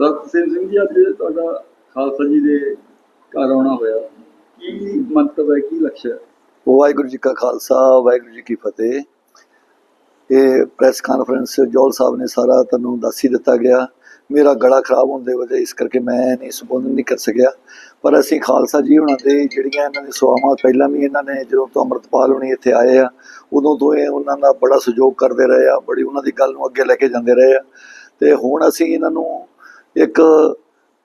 ਸਤਿ ਸਿੰਘ ਜੀ ਅੱਜ ਤੁਹਾਡਾ ਖਾਲਸਾ ਜੀ ਦੇ ਘਰ ਆਉਣਾ ਹੋਇਆ। ਕੀ ਮੰਤਵ ਹੈ, ਕੀ ਲਕਸ਼ ਹੈ? ਵਾਹਿਗੁਰੂ ਜੀ ਕਾ ਖਾਲਸਾ, ਵਾਹਿਗੁਰੂ ਜੀ ਕੀ ਫਤਿਹ। ਇਹ ਪ੍ਰੈਸ ਕਾਨਫਰੰਸ ਜੋਲ ਸਾਹਿਬ ਨੇ ਸਾਰਾ ਤੁਹਾਨੂੰ ਦੱਸ ਹੀ ਦਿੱਤਾ ਗਿਆ। ਮੇਰਾ ਗਲਾ ਖਰਾਬ ਹੋਣ ਦੇ ਵਜ੍ਹਾ ਇਸ ਕਰਕੇ ਮੈਂ ਨਹੀਂ, ਸੰਬੋਧਨ ਨਹੀਂ ਕਰ ਸਕਿਆ। ਪਰ ਅਸੀਂ ਖਾਲਸਾ ਜੀ ਉਹਨਾਂ ਦੇ ਜਿਹੜੀਆਂ ਇਹਨਾਂ ਦੇ ਸੇਵਾਵਾਂ ਪਹਿਲਾਂ ਵੀ ਇਹਨਾਂ ਨੇ ਜਦੋਂ ਤੋਂ ਅੰਮ੍ਰਿਤਪਾਲ ਹੁਣੀ ਇੱਥੇ ਆਏ ਆ, ਉਦੋਂ ਤੋਂ ਇਹ ਉਹਨਾਂ ਦਾ ਬੜਾ ਸਹਿਯੋਗ ਕਰਦੇ ਰਹੇ ਆ, ਬੜੀ ਉਹਨਾਂ ਦੀ ਗੱਲ ਨੂੰ ਅੱਗੇ ਲੈ ਕੇ ਜਾਂਦੇ ਰਹੇ ਆ। ਤੇ ਹੁਣ ਅਸੀਂ ਇਹਨਾਂ ਨੂੰ ਇੱਕ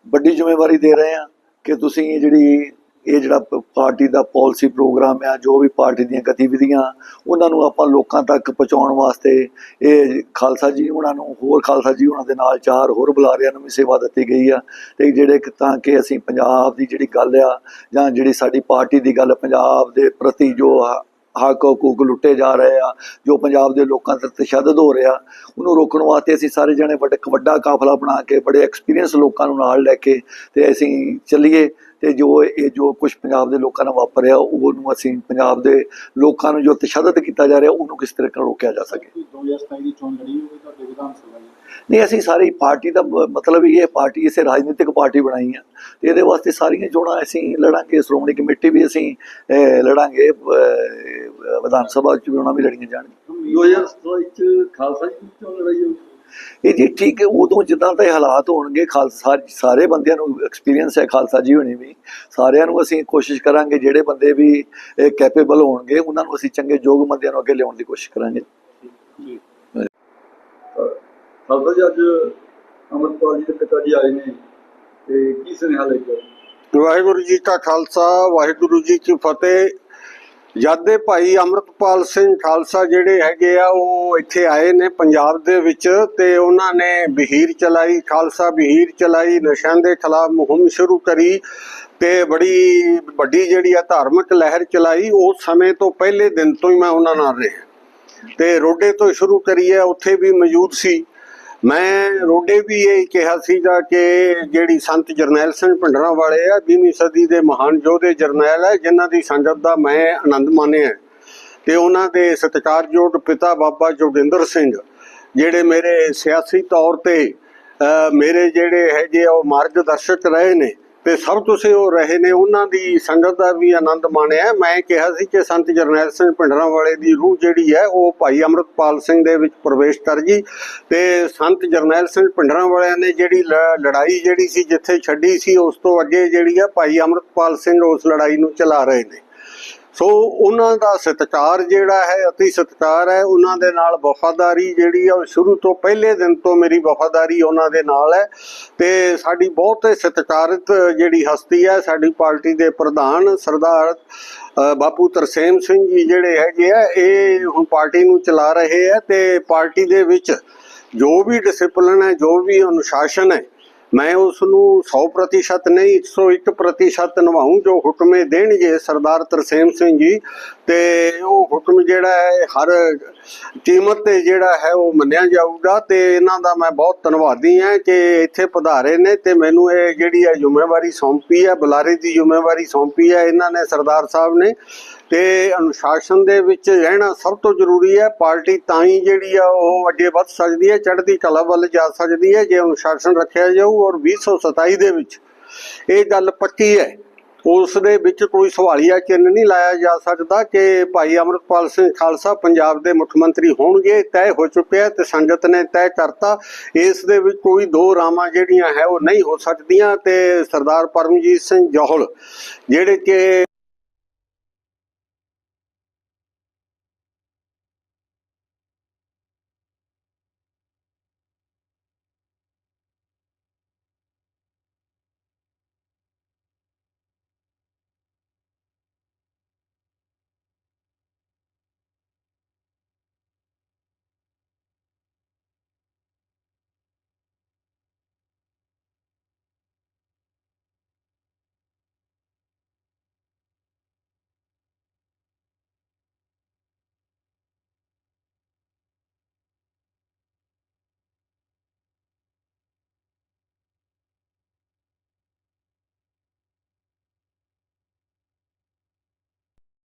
ਵੱਡੀ ਜ਼ਿੰਮੇਵਾਰੀ ਦੇ ਰਹੇ ਆ ਕਿ ਤੁਸੀਂ ਜਿਹੜੀ ਇਹ ਜਿਹੜਾ ਪ- ਪਾਰਟੀ ਦਾ ਪਾਲਿਸੀ ਪ੍ਰੋਗਰਾਮ ਆ, ਜੋ ਵੀ ਪਾਰਟੀ ਦੀਆਂ ਗਤੀਵਿਧੀਆਂ, ਉਹਨਾਂ ਨੂੰ ਆਪਾਂ ਲੋਕਾਂ ਤੱਕ ਪਹੁੰਚਾਉਣ ਵਾਸਤੇ ਇਹ ਖਾਲਸਾ ਜੀ ਉਹਨਾਂ ਨੂੰ, ਹੋਰ ਖਾਲਸਾ ਜੀ ਉਹਨਾਂ ਦੇ ਨਾਲ ਚਾਰ ਹੋਰ ਬੁਲਾਰਿਆਂ ਨੂੰ ਵੀ ਸੇਵਾ ਦਿੱਤੀ ਗਈ ਆ। ਤੇ ਜਿਹੜੇ ਕਿ ਤਾਂ ਕਿ ਅਸੀਂ ਪੰਜਾਬ ਦੀ ਜਿਹੜੀ ਗੱਲ ਆ ਜਾਂ ਜਿਹੜੀ ਸਾਡੀ ਪਾਰਟੀ ਦੀ ਗੱਲ ਪੰਜਾਬ ਦੇ ਪ੍ਰਤੀ ਜੋ ਹੱਕ ਹਕੂਕ ਲੁੱਟੇ ਜਾ ਰਹੇ ਆ ਜੋ ਪੰਜਾਬ ਦੇ ਲੋਕਾਂ ਤੇ ਤਸ਼ੱਦਦ ਹੋ ਰਿਹਾ ਉਹਨੂੰ ਰੋਕਣ ਵਾਸਤੇ ਅਸੀਂ ਸਾਰੇ ਜਣੇ ਵੱਡਾ ਵੱਡਾ ਕਾਫਲਾ ਬਣਾ ਕੇ ਬੜੇ ਐਕਸਪੀਰੀਅੰਸ ਲੋਕਾਂ ਨੂੰ ਨਾਲ ਲੈ ਕੇ ਤੇ ਅਸੀਂ ਚੱਲੀਏ ਤੇ ਜੋ ਇਹ ਜੋ ਕੁਝ ਪੰਜਾਬ ਦੇ ਲੋਕਾਂ ਨਾਲ ਵਾਪਰਿਆ ਉਹਨੂੰ ਅਸੀਂ ਪੰਜਾਬ ਦੇ ਲੋਕਾਂ ਨੂੰ ਜੋ ਤਸ਼ੱਦਦ ਕੀਤਾ ਜਾ ਰਿਹਾ ਉਹਨੂੰ ਕਿਸ ਤਰ੍ਹਾਂ ਰੋਕਿਆ ਜਾ ਸਕੇ। 2027 ਦੀ ਚੋਣ ਲੜੀ ਹੋਈ ਤੁਹਾਡੇ ਵਿਧਾਨ ਸਭਾ ਨਹੀਂ ਅਸੀਂ ਸਾਰੀ ਪਾਰਟੀ ਦਾ ਮਤਲਬ ਇਹ ਹੈ ਪਾਰਟੀ ਇਸੇ ਰਾਜਨੀਤਿਕ ਪਾਰਟੀ ਬਣਾਈ ਆ ਤੇ ਇਹਦੇ ਵਾਸਤੇ ਸਾਰੀਆਂ ਚੋਣਾਂ ਅਸੀਂ ਲੜਾਂਗੇ ਸ਼੍ਰੋਮਣੀ ਕਮੇਟੀ ਵੀ ਅਸੀਂ ਲੜਾਂਗੇ ਵਿਧਾਨ ਸਭਾ ਚੋਣਾਂ ਵੀ ਲੜੀਆਂ ਜਾਣਗੀਆਂ 2027 ਚ ਖਾਲਸਾ ਜੀ ਚੋਣ ਲੜਾਈ ਹੋਈ? ਇਹ ਜੀ ਠੀਕ ਹੈ ਉਦੋਂ ਜਿੱਦਾਂ ਦੇ ਹਾਲਾਤ ਹੋਣਗੇ ਖਾਲਸਾ ਸਾਰੇ ਬੰਦਿਆਂ ਨੂੰ ਐਕਸਪੀਰੀਅੰਸ ਹੈ ਖਾਲਸਾ ਜੀ ਹੋਣੀ ਵੀ। ਸਾਰਿਆਂ ਨੂੰ ਅਸੀਂ ਕੋਸ਼ਿਸ਼ ਕਰਾਂਗੇ ਜਿਹੜੇ ਬੰਦੇ ਵੀ ਕੈਪੇਬਲ ਹੋਣਗੇ ਉਹਨਾਂ ਨੂੰ ਅਸੀਂ ਚੰਗੇ ਯੋਗ ਬੰਦਿਆਂ ਨੂੰ ਅੱਗੇ ਲਿਆਉਣ ਦੀ ਕੋਸ਼ਿਸ਼ ਕਰਾਂਗੇ। ਖਾਲਸਾ ਜੀ ਅੱਜ ਅਮਰਪਾਲ ਜੀ ਦੇ ਪਿਤਾ ਜੀ ਆਏ ਨੇ ਤੇ ਕੀ ਸੁਨੇਹਾ ਲੈ ਕੇ ਆਏ? ਵਾਹਿਗੁਰੂ ਜੀ ਕਾ ਖਾਲਸਾ ਵਾਹਿਗੁਰੂ ਜੀ ਕੀ ਫਤਿਹ। ਜਦ ਭਾਈ ਅੰਮ੍ਰਿਤਪਾਲ ਸਿੰਘ ਖਾਲਸਾ ਜਿਹੜੇ ਹੈਗੇ ਆ, ਉਹ ਇੱਥੇ ਆਏ ਨੇ ਪੰਜਾਬ ਦੇ ਵਿੱਚ ਤੇ ਉਹਨਾਂ ਨੇ ਬਹੀਰ ਚਲਾਈ, ਖਾਲਸਾ ਬਹੀਰ ਚਲਾਈ, ਨਸ਼ਿਆਂ ਦੇ ਖਿਲਾਫ ਮੁਹਿੰਮ ਸ਼ੁਰੂ ਕਰੀ ਤੇ ਬੜੀ ਵੱਡੀ ਜਿਹੜੀ ਆ ਧਾਰਮਿਕ ਲਹਿਰ ਚਲਾਈ। ਉਸ ਸਮੇਂ ਤੋਂ ਪਹਿਲੇ ਦਿਨ ਤੋਂ ਹੀ ਮੈਂ ਉਹਨਾਂ ਨਾਲ ਰਿਹਾ। ਤੇ ਰੋਡੇ ਤੋਂ ਸ਼ੁਰੂ ਕਰੀਏ ਉੱਥੇ ਵੀ ਮੌਜੂਦ ਸੀ। ਮੈਂ ਰੋਡੇ ਵੀ ਇਹ ਕਿਹਾ ਸੀਗਾ ਕਿ ਜਿਹੜੀ ਸੰਤ ਜਰਨੈਲ ਸਿੰਘ ਭਿੰਡਰਾਂ ਵਾਲੇ ਆ 20ਵੀਂ ਸਦੀ ਦੇ ਮਹਾਨ ਯੋਧੇ ਜਰਨੈਲ ਹੈ ਜਿਨ੍ਹਾਂ ਦੀ ਸੰਗਤ ਦਾ ਮੈਂ ਆਨੰਦ ਮਾਣਿਆ ਹੈ। ਤੇ ਉਹਨਾਂ ਦੇ ਸਤਿਕਾਰਯੋਗ ਪਿਤਾ ਬਾਬਾ ਜੋਗਿੰਦਰ ਸਿੰਘ, ਜਿਹੜੇ ਮੇਰੇ ਸਿਆਸੀ ਤੌਰ ਤੇ ਮੇਰੇ ਜਿਹੜੇ ਹੈਗੇ ਆ, ਉਹ ਮਾਰਗਦਰਸ਼ਕ ਰਹੇ ਨੇ ਤੇ ਸਭ ਤੁਸੀਂ ਉਹ ਰਹੇ ਨੇ, ਉਹਨਾਂ ਦੀ ਸੰਗਤ ਦਾ ਵੀ ਆਨੰਦ ਮਾਣਿਆ ਮੈਂ ਕਿਹਾ ਸੀ ਕਿ ਸੰਤ ਜਰਨੈਲ ਸਿੰਘ ਭਿੰਡਰਾਂ ਵਾਲੇ ਦੀ ਰੂਹ ਜਿਹੜੀ ਹੈ, ਉਹ ਭਾਈ ਅੰਮ੍ਰਿਤਪਾਲ ਸਿੰਘ ਦੇ ਵਿੱਚ ਪ੍ਰਵੇਸ਼ ਕਰ ਗਈ ਤੇ ਸੰਤ ਜਰਨੈਲ ਸਿੰਘ ਭਿੰਡਰਾਂ ਵਾਲਿਆਂ ਨੇ ਜਿਹੜੀ ਲ- ਲੜਾਈ ਜਿਹੜੀ ਸੀ, ਜਿੱਥੇ ਛੱਡੀ ਸੀ, ਉਸ ਤੋਂ ਅੱਗੇ ਜਿਹੜੀ ਆ ਭਾਈ ਅੰਮ੍ਰਿਤਪਾਲ ਸਿੰਘ ਉਸ ਲੜਾਈ ਨੂੰ ਚਲਾ ਰਹੇ ਨੇ। ਸੋ ਉਹਨਾਂ ਦਾ ਸਤਿਕਾਰ ਜਿਹੜਾ ਹੈ, ਅਤੀ ਸਤਿਕਾਰ ਹੈ, ਉਹਨਾਂ ਦੇ ਨਾਲ ਵਫਾਦਾਰੀ ਜਿਹੜੀ ਆ, ਉਹ ਸ਼ੁਰੂ ਤੋਂ ਪਹਿਲੇ ਦਿਨ ਤੋਂ ਮੇਰੀ ਵਫਾਦਾਰੀ ਉਹਨਾਂ ਦੇ ਨਾਲ ਹੈ। ਤੇ ਸਾਡੀ ਬਹੁਤ ਸਤਿਕਾਰਿਤ ਜਿਹੜੀ ਹਸਤੀ ਹੈ, ਸਾਡੀ ਪਾਰਟੀ ਦੇ ਪ੍ਰਧਾਨ ਸਰਦਾਰ ਬਾਪੂ ਤਰਸੇਮ ਸਿੰਘ ਜੀ ਜਿਹੜੇ ਹੈਗੇ ਆ, ਇਹ ਹੁਣ ਪਾਰਟੀ ਨੂੰ ਚਲਾ ਰਹੇ ਆ ਤੇ ਪਾਰਟੀ ਦੇ ਵਿੱਚ ਜੋ ਵੀ ਡਿਸਪਲਿਨ ਹੈ, ਜੋ ਵੀ ਅਨੁਸ਼ਾਸਨ ਹੈ ਮੈਂ ਉਸ ਨੂੰ 100% ਨਹੀਂ 101% ਨਿਭਾਉਂ ਜੋ ਹੁਕਮੇ ਦੇਣਗੇ ਸਰਦਾਰ ਤਰਸੇਮ ਸਿੰਘ ਜੀ। ਤੇ ਉਹ ਹੁਕਮ ਜਿਹੜਾ ਹੈ, ਹਰ ਕੀਮਤ ਤੇ ਜਿਹੜਾ ਹੈ, ਉਹ ਮੰਨਿਆ ਜਾਊਗਾ। ਤੇ ਇਹਨਾਂ ਦਾ ਮੈਂ ਬਹੁਤ ਧੰਨਵਾਦੀ ਹਾਂ ਕਿ ਇੱਥੇ ਪਧਾਰੇ ਨੇ ਤੇ ਮੈਨੂੰ ਇਹ ਜਿਹੜੀ ਹੈ ਜ਼ਿੰਮੇਵਾਰੀ ਸੌਂਪੀ ਹੈ, ਬੁਲਾਰੇ ਦੀ ਜ਼ਿੰਮੇਵਾਰੀ ਸੌਂਪੀ ਹੈ, ਇਹਨਾਂ ਨੇ ਸਰਦਾਰ ਸਾਹਿਬ ਨੇ। ਤੇ ਅਨੁਸ਼ਾਸਨ ਦੇ ਵਿੱਚ ਰਹਿਣਾ ਸਭ ਤੋਂ ਜ਼ਰੂਰੀ ਹੈ। ਪਾਰਟੀ ਤਾਂ ਹੀ ਜਿਹੜੀ ਆ, ਉਹ ਅੱਗੇ ਵੱਧ ਸਕਦੀ ਹੈ, ਚੜ੍ਹਦੀ ਕਲਾ ਵੱਲ ਜਾ ਸਕਦੀ ਹੈ, ਜੇ ਅਨੁਸ਼ਾਸਨ ਰੱਖਿਆ ਜਾਊ। ਔਰ 2027 ਦੇ ਵਿੱਚ ਇਹ ਗੱਲ ਪੱਕੀ ਹੈ। ਉਸ ਦੇ ਵਿੱਚ ਕੋਈ ਸਵਾਲੀਆ ਚਿੰਨ੍ਹ ਨਹੀਂ ਲਾਇਆ ਜਾ ਸਕਦਾ ਕਿ ਭਾਈ ਅਮਰਪਾਲ ਸਿੰਘ ਖਾਲਸਾ ਪੰਜਾਬ ਦੇ ਮੁੱਖ ਮੰਤਰੀ ਹੋਣਗੇ। ਤੈਅ ਹੋ ਚੁੱਕਿਆ ਤੇ ਸੰਗਤ ਨੇ ਤੈਅ ਕਰਤਾ। ਇਸ ਦੇ ਵਿੱਚ ਕੋਈ ਦੋ ਰਾਮਾਂ ਜਿਹੜੀਆਂ ਹੈ, ਉਹ ਨਹੀਂ ਹੋ ਸਕਦੀਆਂ। ਤੇ ਸਰਦਾਰ ਪਰਮਜੀਤ ਸਿੰਘ ਜੋਹਲ, ਜਿਹੜੇ ਕਿ